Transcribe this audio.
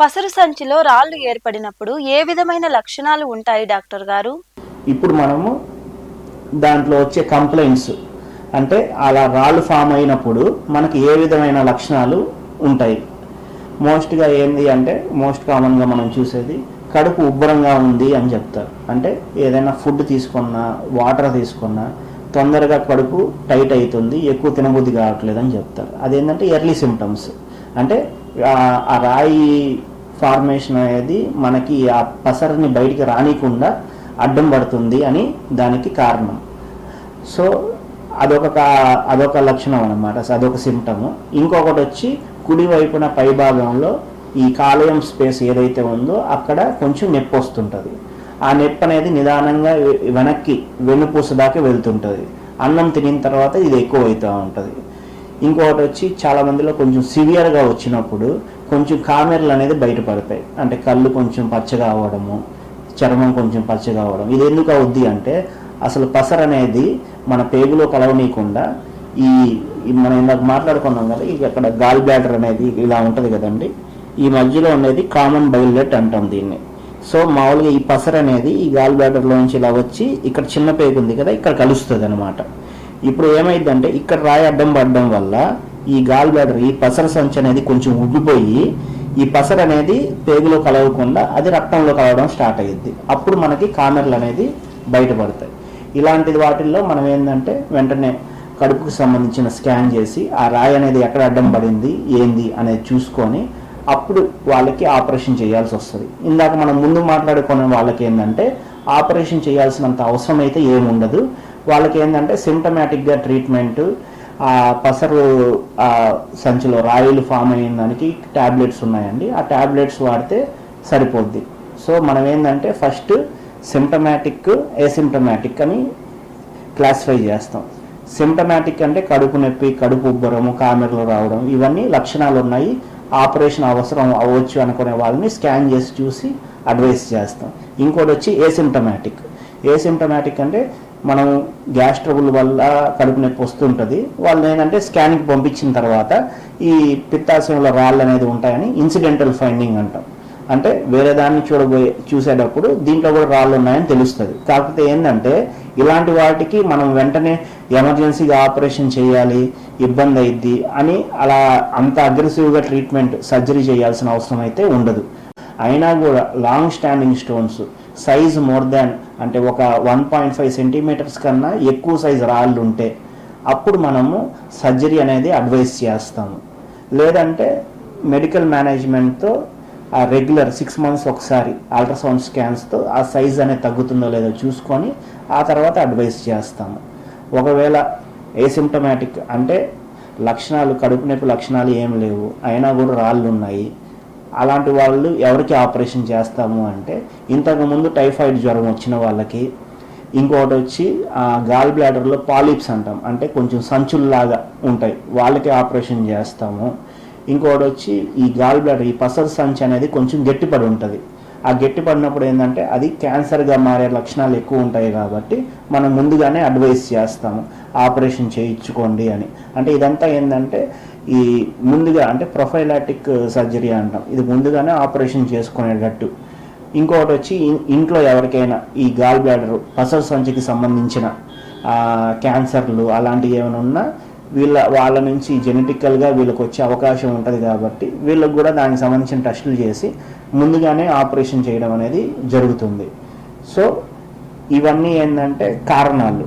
పసరు సంచిలో రాళ్ళు ఏర్పడినప్పుడు ఏ విధమైన లక్షణాలు ఉంటాయి డాక్టర్ గారు? ఇప్పుడు మనము దాంట్లో వచ్చే కంప్లైంట్స్ అంటే అలా రాళ్ళు ఫామ్ అయినప్పుడు మనకి ఏ విధమైన లక్షణాలు ఉంటాయి? మోస్ట్గా ఏంది అంటే మోస్ట్ కామన్గా మనం చూసేది కడుపు ఉబ్బరంగా ఉంది అని చెప్తారు. అంటే ఏదైనా ఫుడ్ తీసుకున్నా వాటర్ తీసుకున్నా తొందరగా కడుపు టైట్ అవుతుంది ఎక్కువ తినబుద్ధి కావట్లేదు అని చెప్తారు. అదేంటంటే ఎర్లీ సిమ్టమ్స్ అంటే ఆ- ఆ రాయి ఫార్మేషన్ అనేది మనకి ఆ పసరని బయటికి రానికుండా అడ్డం పడుతుంది అని దానికి కారణం. సో అదొక కా- అదొక లక్షణం అనమాట అదొక సిమ్టము ఇంకొకటి వచ్చి కుడి వైపున పై భాగంలో ఈ కాలేయం స్పేస్ ఏదైతే ఉందో అక్కడ కొంచెం నొప్పి వస్తుంటుంది. ఆ నొప్పి అనేది నిదానంగా వెనక్కి వెన్నుపూస దాకా వెళ్తుంటుంది. అన్నం తినిన తర్వాత ఇది ఎక్కువ అవుతూ ఉంటుంది. ఇంకొకటి వచ్చి చాలా మందిలో కొంచెం సివియర్గా వచ్చినప్పుడు కొంచెం కామెర్లు అనేది బయటపడతాయి. అంటే కళ్ళు కొంచెం పచ్చగా అవ్వడము చర్మం కొంచెం పచ్చగా అవ్వడం ఇది ఎందుకు అవుద్ది అంటే అసలు పసర్ అనేది మన పేగులో కలవనీయకుండా ఈ మనం ఇందాక మాట్లాడుకున్నాం కదా ఇక అక్కడ గాల్ బ్లాడర్ అనేది ఇలా ఉంటుంది కదండి. ఈ మధ్యలో ఉండేది కామన్ బైల్లెట్ అంటాం దీన్ని. సో మామూలుగా ఈ పసర్ అనేది ఈ గాల్ బ్లాడర్లోంచి ఇలా వచ్చి ఇక్కడ చిన్న పేగు ఉంది కదా ఇక్కడ కలుస్తుంది అనమాట ఇప్పుడు ఏమైందంటే ఇక్కడ రాయి అడ్డం పడడం వల్ల ఈ గాల్ బ్లాడర్ ఈ పసర సంచి అనేది కొంచెం ఉబ్బిపోయి ఈ పసర అనేది పేగులో కలవకుండా అది రక్తంలో కలవడం స్టార్ట్ అయ్యింది అప్పుడు మనకి కామెర్లు అనేది బయటపడతాయి. ఇలాంటి వాటిల్లో మనం ఏంటంటే వెంటనే కడుపుకు సంబంధించిన స్కాన్ చేసి ఆ రాయి అనేది ఎక్కడ అడ్డం పడింది ఏంది అనేది చూసుకొని అప్పుడు వాళ్ళకి ఆపరేషన్ చేయాల్సి వస్తుంది. ఇందాక మనం ముందు మాట్లాడుకున్న వాళ్ళకి ఏంటంటే ఆపరేషన్ చేయాల్సినంత అవసరం అయితే ఏముండదు. వాళ్ళకి ఏంటంటే సిమ్టమాటిక్గా ట్రీట్మెంట్ ఆ పసరు ఆ సంచిలో రాయిలు ఫామ్ అయిన దానికి ట్యాబ్లెట్స్ ఉన్నాయండి. ఆ ట్యాబ్లెట్స్ వాడితే సరిపోద్ది. సో మనం ఏంటంటే ఫస్ట్ సిమ్టమాటిక్ ఏసిమ్టమాటిక్ అని క్లాసిఫై చేస్తాం. సిమ్టమాటిక్ అంటే కడుపు నొప్పి కడుపు ఉబ్బరము కామెర్లు రావడం ఇవన్నీ లక్షణాలు ఉన్నాయి. ఆపరేషన్ అవసరం అవ్వచ్చు అనుకునే వాళ్ళని స్కాన్ చేసి చూసి అడ్వైస్ చేస్తాం. ఇంకోటి వచ్చి ఏసిమ్టమాటిక్. ఏసిమ్టమాటిక్ అంటే మనం గ్యాస్ ట్రబుల్ వల్ల కడుపు నొప్పి వస్తుంటుంది. వాళ్ళు ఏంటంటే స్కానింగ్ పంపించిన తర్వాత ఈ పిత్తాశయంలో రాళ్ళు అనేది ఉంటాయని ఇన్సిడెంటల్ ఫైండింగ్ అంటాం. అంటే వేరే దాన్ని చూడబోయే చూసేటప్పుడు దీంట్లో కూడా రాళ్ళు ఉన్నాయని తెలుస్తుంది. కాకపోతే ఏంటంటే ఇలాంటి వాటికి మనం వెంటనే ఎమర్జెన్సీగా ఆపరేషన్ చేయాలి ఇబ్బంది అయింది అని అలా అంత అగ్రెసివ్గా ట్రీట్మెంట్ సర్జరీ చేయాల్సిన అవసరం అయితే ఉండదు. అయినా కూడా long standing stones size more than అంటే ఒక వన్ పాయింట్ ఫైవ్ సెంటీమీటర్స్ కన్నా ఎక్కువ సైజ్ రాళ్ళు ఉంటే అప్పుడు మనము సర్జరీ అనేది అడ్వైస్ చేస్తాము. లేదంటే మెడికల్ మేనేజ్మెంట్తో ఆ రెగ్యులర్ సిక్స్ మంత్స్ ఒకసారి అల్ట్రాసౌండ్ స్కాన్స్తో ఆ సైజ్ అనేది తగ్గుతుందో లేదో చూసుకొని ఆ తర్వాత అడ్వైస్ చేస్తాము. ఒకవేళ ఏసిమ్టమాటిక్ అంటే లక్షణాలు కడుపు నొప్పి లక్షణాలు ఏం లేవు అయినా కూడా రాళ్ళు ఉన్నాయి అలాంటి వాళ్ళు ఎవరికి ఆపరేషన్ చేస్తాము అంటే ఇంతకుముందు టైఫాయిడ్ జ్వరం వచ్చిన వాళ్ళకి ఇంకొకటి వచ్చి గాల్ బ్లాడర్లో పాలిప్స్ అంటాం. అంటే కొంచెం సంచుల్లాగా ఉంటాయి. వాళ్ళకి ఆపరేషన్ చేస్తాము. ఇంకొకటి వచ్చి ఈ గాల్ బ్లాడర్ ఈ పసర్ సంచి అనేది కొంచెం గట్టిపడి ఉంటుంది. ఆ గట్టిపడినప్పుడు ఏంటంటే అది క్యాన్సర్గా మారే లక్షణాలు ఎక్కువ ఉంటాయి కాబట్టి మనం ముందుగానే అడ్వైస్ చేస్తాము. ఆపరేషన్ చేయించుకోండి అని. అంటే ఇదంతా ఏంటంటే ఈ ముందుగా అంటే ప్రొఫైలాటిక్ సర్జరీ అంటాం. ఇది ముందుగానే ఆపరేషన్ చేసుకునేటట్టు. ఇంకొకటి వచ్చి ఇంట్లో ఎవరికైనా ఈ గాల్ బ్లాడర్ పసర్ సంచికి సంబంధించిన క్యాన్సర్లు అలాంటివి ఏమైనా ఉన్నా వీళ్ళ వాళ్ళ నుంచి జెనెటికల్గా వీళ్ళకి వచ్చే అవకాశం ఉంటుంది కాబట్టి వీళ్ళకి కూడా దానికి సంబంధించిన టెస్టులు చేసి ముందుగానే ఆపరేషన్ చేయడం అనేది జరుగుతుంది. సో ఇవన్నీ ఏంటంటే కారణాలు.